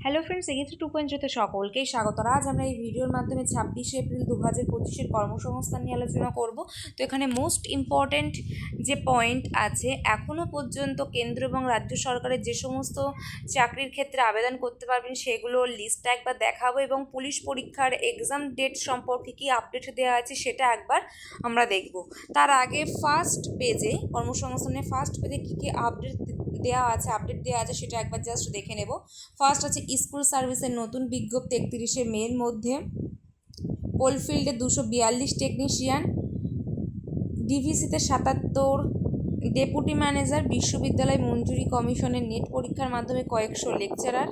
Hello friends এগেছে two point জিরোতে সকলকেই স্বাগত। আজ আমরা এই ভিডিওর মাধ্যমে ছাব্বিশে এপ্রিল দু হাজার পঁচিশের কর্মসংস্থান নিয়ে আলোচনা করব। তো এখানে মোস্ট ইম্পর্ট্যান্ট যে পয়েন্ট আছে এখনও পর্যন্ত কেন্দ্র এবং রাজ্য সরকারের যে সমস্ত চাকরির ক্ষেত্রে আবেদন করতে পারবেন সেগুলোর লিস্টটা একবার দেখাবো এবং পুলিশ পরীক্ষার এক্সাম ডেট সম্পর্কে কী আপডেট দেওয়া আছে সেটা একবার আমরা দেখব। তার আগে ফার্স্ট পেজে কর্মসংস্থানের ফার্স্ট পেজে কী কী আপডেট দেওয়া আছে আপডেট দেওয়া আছে, সেটা একবার জাস্ট দেখে নেব। ফার্স্ট আছে স্কুল সার্ভিসের নতুন বিজ্ঞপ্তি একত্রিশে মের মধ্যে। কোলফিল্ডে দুশো বিয়াল্লিশ টেকনিশিয়ান ডিভিসিতে সাতাত্তর ডেপুটি ম্যানেজার বিশ্ববিদ্যালয় মঞ্জুরি কমিশনের নেট পরীক্ষার মাধ্যমে কয়েকশো লেকচারার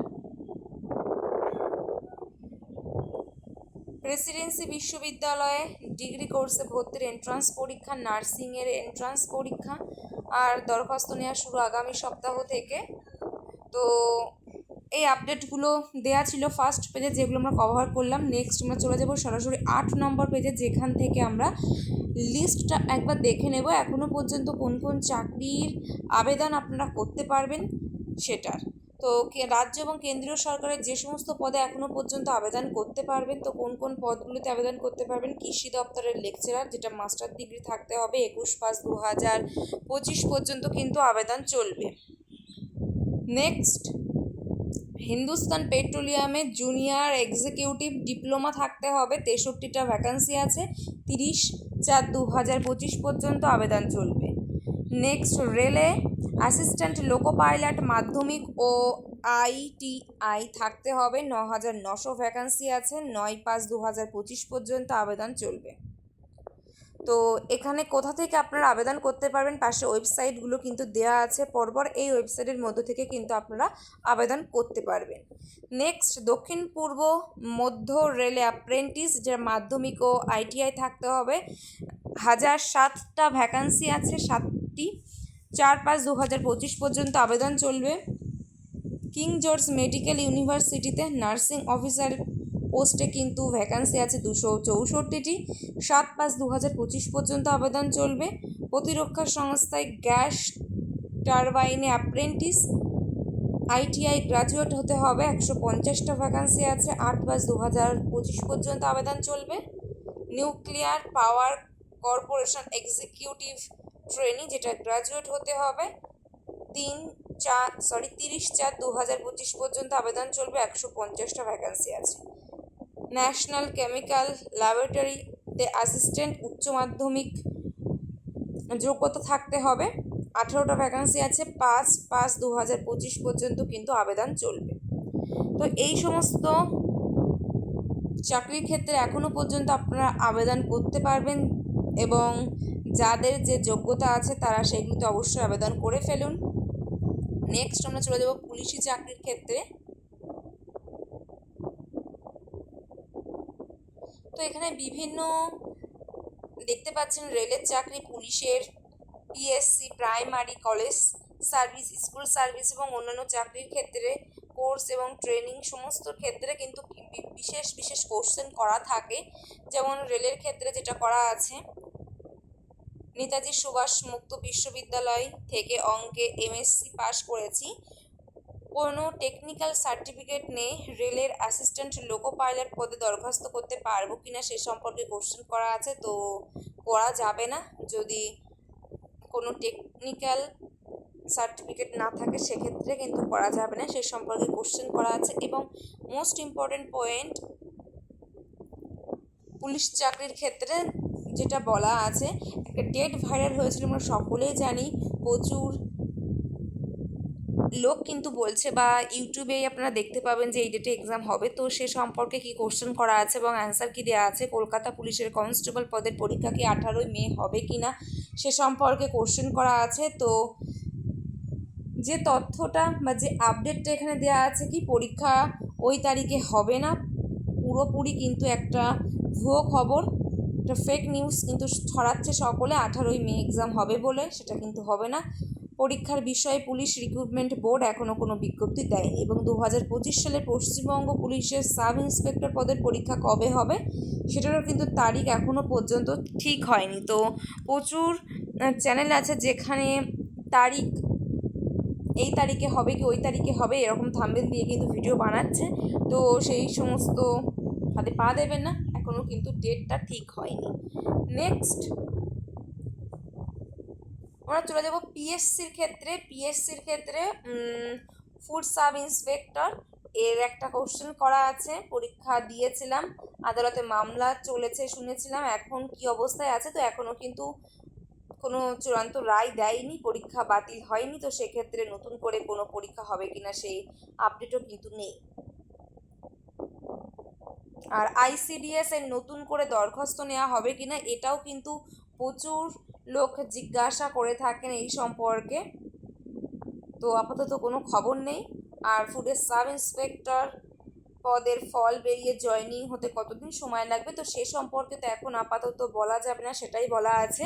প্রেসিডেন্সি বিশ্ববিদ্যালয়ে ডিগ্রি কোর্সে ভর্তির এন্ট্রান্স পরীক্ষা নার্সিংয়ের এন্ট্রান্স পরীক্ষা। আর দরখাস্ত নেওয়া শুরু আগামী সপ্তাহ থেকে। তো এই আপডেটগুলো দেয়া ছিল ফার্স্ট পেজে যেগুলো আমরা কভার করলাম। নেক্সট আমরা চলে যাব সরাসরি আট নম্বর পেজে যেখান থেকে আমরা লিস্টটা একবার দেখে নেব। এখনও পর্যন্ত কোন কোন চাকরির আবেদন আপনারা করতে পারবেন, সেটার। তো রাজ্য এবং কেন্দ্রীয় সরকারের যে সমস্ত পদে এখনও পর্যন্ত আবেদন করতে পারবেন, তো কোন কোন পদগুলিতে আবেদন করতে পারবেন? কৃষি দপ্তরের লেকচারার যেটা মাস্টার ডিগ্রি থাকতে হবে, একুশ পাস দু হাজার পঁচিশ পর্যন্ত কিন্তু আবেদন চলবে। নেক্সট হিন্দুস্তান পেট্রোলিয়ামে জুনিয়র এক্সিকিউটিভ ডিপ্লোমা থাকতে হবে, তেষট্টিটা ভ্যাকান্সি আছে, তিরিশ চার দু হাজার পঁচিশ পর্যন্ত আবেদন চলবে। নেক্সট রেলে অ্যাসিস্ট্যান্ট লোকো পাইলট মাধ্যমিক ও আইটিআই থাকতে হবে। ন হাজার নশো ভ্যাকান্সি আছে। নয় পাঁচ দু হাজার পঁচিশ পর্যন্ত আবেদন চলবে। তো এখানে কোথা থেকে আপনারা আবেদন করতে পারবেন? পাশে ওয়েবসাইটগুলো কিন্তু দেওয়া আছে। পরপর এই ওয়েবসাইটের মধ্য থেকে কিন্তু আপনারা আবেদন করতে পারবেন। নেক্সট, দক্ষিণ পূর্ব মধ্য রেলে অ্যাপ্রেন্টিস যার মাধ্যমিক ও আইটিআই থাকতে হবে। হাজার সাতটা ভ্যাকান্সি আছে, সাতটি চার পাঁচ দু হাজার পঁচিশ পর্যন্ত আবেদন চলবে। কিং জর্জ মেডিকেল ইউনিভার্সিটিতে নার্সিং অফিসার পোস্টে কিন্তু ভ্যাকান্সি আছে দুশো চৌষট্টিটি। সাত পাঁচ দু হাজার পঁচিশ পর্যন্ত আবেদন চলবে। প্রতিরক্ষা সংস্থায় গ্যাস টারবাইনে অ্যাপ্রেন্টিস, আইটিআই গ্রাজুয়েট হতে হবে, একশো পঞ্চাশটা ভ্যাকান্সি আছে, আট পাঁচ দু হাজার পঁচিশ পর্যন্ত আবেদন চলবে। Nuclear power corporation executive trainee যেটা গ্রাজুয়েট হতে হবে, তিন চার সরি তিরিশ চার দু হাজার পঁচিশ পর্যন্ত আবেদন চলবে, একশো পঞ্চাশটা ভ্যাকান্সি আছে। ন্যাশনাল কেমিক্যাল ল্যাবরেটরিতে অ্যাসিস্ট্যান্ট উচ্চ মাধ্যমিক যোগ্যতা থাকতে হবে, আঠেরোটা ভ্যাকান্সি আছে, পাঁচ পাঁচ দু হাজার পঁচিশ পর্যন্ত কিন্তু আবেদন চলবে। তো এই সমস্ত চাকরির ক্ষেত্রে এখনও পর্যন্ত আপনারা আবেদন করতে পারবেন এবং যাদের যে যোগ্যতা আছে তারা সেগুলিতে অবশ্যই আবেদন করে ফেলুন। নেক্সট আমরা চলে যাব পুলিশি চাকরির ক্ষেত্রে। তো এখানে বিভিন্ন দেখতে পাচ্ছেন রেলের চাকরি, পুলিশের PSC primary college service school service এবং অন্যান্য চাকরির ক্ষেত্রে কোর্স এবং ট্রেনিং সমস্ত ক্ষেত্রে কিন্তু বিশেষ বিশেষ কোশ্চেন করা থাকে। যেমন রেলের ক্ষেত্রে যেটা করা আছে নেতাজি সুভাষ মুক্ত বিশ্ববিদ্যালয় থেকে অঙ্কে এমএসসি পাশ করেছি। কোনো টেকনিক্যাল সার্টিফিকেট নেই, রেলের অ্যাসিস্ট্যান্ট লোকো পাইলট পদে দরখাস্ত করতে পারব কি না সে সম্পর্কে কোশ্চেন করা আছে, তো করা যাবে না। যদি কোনো টেকনিক্যাল সার্টিফিকেট না থাকে, সেক্ষেত্রে কিন্তু করা যাবে না, সে সম্পর্কে কোশ্চেন করা আছে। এবং মোস্ট ইম্পর্ট্যান্ট পয়েন্ট পুলিশ চাকরির ক্ষেত্রে যেটা বলা আছে, একটা ডেট ভাইরাল হয়েছিল, আমরা সকলেই জানি, প্রচুর লোক কিন্তু বলছে বা ইউটিউবেই আপনারা দেখতে পাবেন যে এই ডেটে এক্সাম হবে। তো সে সম্পর্কে কি কোশ্চেন করা আছে এবং অ্যান্সার কি দেওয়া আছে? কলকাতা পুলিশের কনস্টেবল পদের পরীক্ষা কি আঠারোই মে হবে কি না? সে সম্পর্কে কোশ্চেন করা আছে। তো যে তথ্যটা বা যে আপডেটটা এখানে দেওয়া আছে কি, পরীক্ষা ওই তারিখে হবে না। পুরোপুরি কিন্তু একটা ভুয়ো খবর। একটা ফেক নিউজ কিন্তু ছড়াচ্ছে সকলে, আঠারোই মে এক্সাম হবে বলে, সেটা কিন্তু হবে না। পরীক্ষার বিষয়ে পুলিশ রিক্রুটমেন্ট বোর্ড এখনও কোনো বিজ্ঞপ্তি দেয়নি এবং দু হাজার পঁচিশ সালে পশ্চিমবঙ্গ পুলিশের সাব ইন্সপেক্টর পদের পরীক্ষা কবে হবে, সেটারও কিন্তু তারিখ এখনও পর্যন্ত ঠিক হয়নি। তো প্রচুর চ্যানেল আছে যেখানে তারিখ, এই তারিখে হবে কি ওই তারিখে হবে, এরকম থাম্বেল দিয়ে কিন্তু ভিডিও বানাচ্ছে। তো সেই সমস্ত হাতে পা দেবেন না। এখনও কিন্তু ডেটটা ঠিক হয়নি। নেক্সট আমরা চলে যাব পিএসসির ক্ষেত্রে। পিএসসির ক্ষেত্রে ফুড সাব ইন্সপেক্টর এর একটা কোশ্চেন করা আছে। পরীক্ষা দিয়েছিলাম, আদালতে মামলা চলেছে শুনেছিলাম, এখন কি অবস্থায় আছে? তো এখনও কিন্তু কোনো চূড়ান্ত রায় দেয়নি, পরীক্ষা বাতিল হয়নি। তো সেক্ষেত্রে নতুন করে কোনো পরীক্ষা হবে কিনা সেই আপডেটও কিন্তু নেই। আর আইসিডিএস এর নতুন করে দরখাস্ত নেওয়া হবে কিনা, এটাও কিন্তু প্রচুর লোক জিজ্ঞাসা করে থাকেন এই সম্পর্কে। তো আপাতত কোনো খবর নেই। আর ফুডের সাব ইন্সপেক্টর পদের ফল বেরিয়ে জয়নিং হতে কতদিন সময় লাগবে, তো সে সম্পর্কে তো এখন আপাতত বলা যাবে না, সেটাই বলা আছে।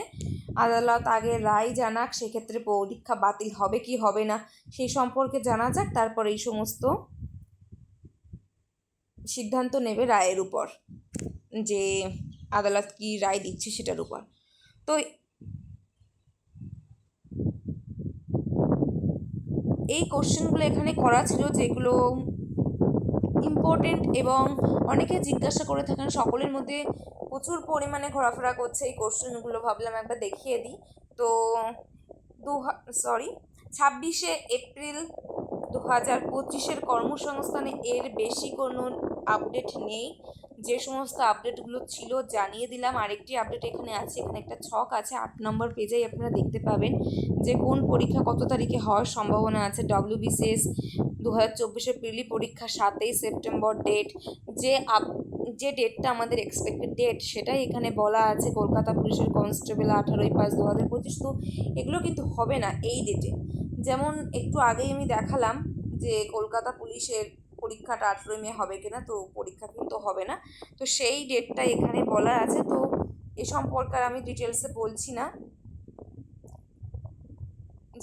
আদালত আগে রায় জানাক, সেক্ষেত্রে পরীক্ষা বাতিল হবে কি হবে না সেই সম্পর্কে জানা যাক, তারপর এই সমস্ত সিদ্ধান্ত নেবে রায়ের উপর যে আদালত কি রায় দিচ্ছে সেটার উপর। তো এই কোশ্চেনগুলো এখানে করা ছিল যেগুলো ইম্পর্টেন্ট এবং অনেকে জিজ্ঞাসা করে থাকেন, সকলের মধ্যে প্রচুর পরিমাণে ঘোরাফেরা করছে এই কোশ্চেনগুলো, ভাবলাম একবার দেখিয়ে দিই। তো দু সরি ছাব্বিশে এপ্রিল দু হাজার পঁচিশের কর্মসংস্থানে এর বেশি কোনো আপডেট নেই। যে সমস্ত আপডেটগুলো ছিল, জানিয়ে দিলাম। আরেকটি আপডেট এখানে আছে, এখানে একটা ছক আছে, আট নম্বর পেজেই আপনারা দেখতে পাবেন যে কোন পরীক্ষা কত তারিখে হওয়ার সম্ভাবনা আছে। ডব্লিউবিসিএস দু হাজার চব্বিশের প্রিলি পরীক্ষা সাতই সেপ্টেম্বর ডেট যে আপ যে ডেটটা আমাদের এক্সপেক্টেড ডেট সেটাই এখানে বলা আছে। কলকাতা পুলিশের কনস্টেবল আঠারোই পাঁচ দু হাজার পঁচিশ। তো এগুলো কিন্তু হবে না এই ডেটে যেমন একটু আগেই আমি দেখালাম যে কলকাতা পুলিশের পরীক্ষাটা আঠেরোই মে হবে কিনা, তো পরীক্ষা কিন্তু হবে না। তো সেই ডেটটা এখানে বলা আছে, তো এ সম্পর্কে আমি ডিটেলসে বলছি না।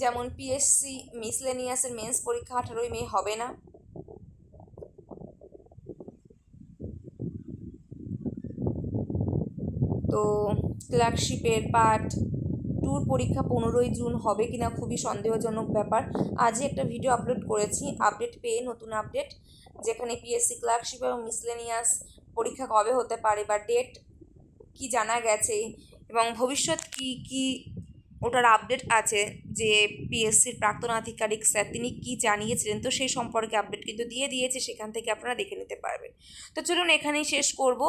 যেমন পিএসসি মিসলেনিয়াসের মেন্স পরীক্ষা আঠারোই মে হবে না। তো ক্লার্কশিপের পার্ট ট্যুর পরীক্ষা পনেরোই জুন হবে কিনা খুবই সন্দেহজনক ব্যাপার। আজই একটা ভিডিও আপলোড করেছি আপডেট পেয়ে নতুন আপডেট যেখানে পিএসসি ক্লার্কশিপ এবং মিসলেনিয়াস পরীক্ষা কবে হতে পারে বা ডেট কি জানা গেছে এবং ভবিষ্যৎ কি কি ওটার আপডেট আছে যে পিএসসির প্রাক্তন আধিকারিক স্যার, তিনি কী জানিয়েছিলেন? তো সেই সম্পর্কে আপডেট কিন্তু দিয়ে দিয়েছে, সেখান থেকে আপনারা দেখে নিতে পারবেন। তো চলুন এখানেই শেষ করব।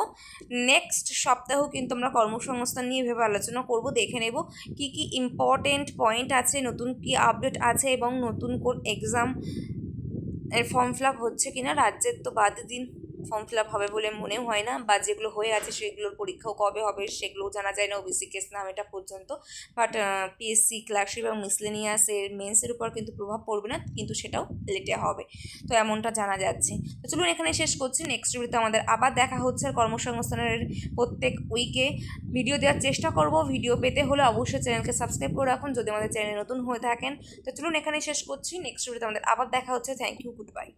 নেক্সট সপ্তাহ কিন্তু আমরা কর্মসংস্থান নিয়ে ভেবে আলোচনা করব, দেখে নেব কি কি ইম্পর্টেন্ট পয়েন্ট আছে, নতুন কি আপডেট আছে এবং নতুন কোন এক্সাম এর ফর্ম ফিল আপ হচ্ছে কিনা, রাজ্যের তো বাদ দিন। ফর্ম ফিল আপ হবে বলে মনেও হয় না, বা যেগুলো হয়ে আছে সেগুলোর পরীক্ষাও কবে হবে সেগুলোও জানা যায় না ওবিসি কেস নাম এটা পর্যন্ত। বাট পিএসসি ক্লার্কশিপ এবং মিসলেনিয়াসের মেন্সের উপর কিন্তু প্রভাব পড়বে না, কিন্তু সেটাও লেটে হবে। তো এমনটা জানা যাচ্ছে। তো চলুন এখানে শেষ করছি। নেক্সট ভিডিওতে আমাদের আবার দেখা হচ্ছে কর্মসংস্থানের প্রত্যেক উইকে ভিডিও দেওয়ার চেষ্টা করব। ভিডিও পেতে হলে অবশ্যই চ্যানেলকে সাবস্ক্রাইব করে রাখুন। যদি আমাদের চ্যানেল নতুন হয়ে থাকেন, তো চলুন এখানে শেষ করছি। নেক্সট ভিডিওতে আমাদের আবার দেখা হচ্ছে। Thank you good bye